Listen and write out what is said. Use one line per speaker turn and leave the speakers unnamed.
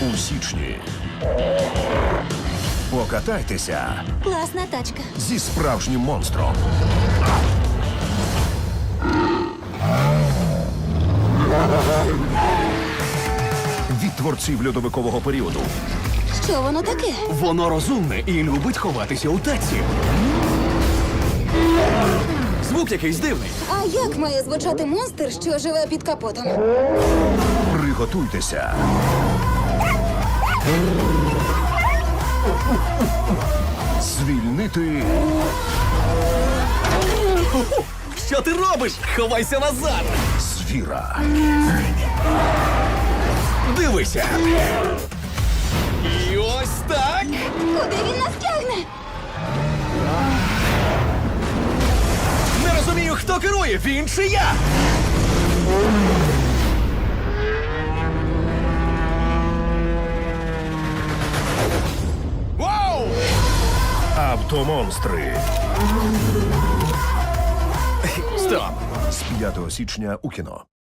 У січні. Покатайтеся
Класна тачка.
зі справжнім монстром. Від творців льодовикового періоду
Що воно таке?
Воно розумне і любить ховатися у таці. Звук якийсь дивний.
А як має звучати монстр, що живе під капотом?
приготуйтеся. Звільнити
Що ти робиш? Ховайся назад!
звіра.
Дивися! І ось так!
Куди він нас тягне?
Не розумію, хто керує, він чи я!
Автомонстри
Стоп!
з 5 січня у кіно.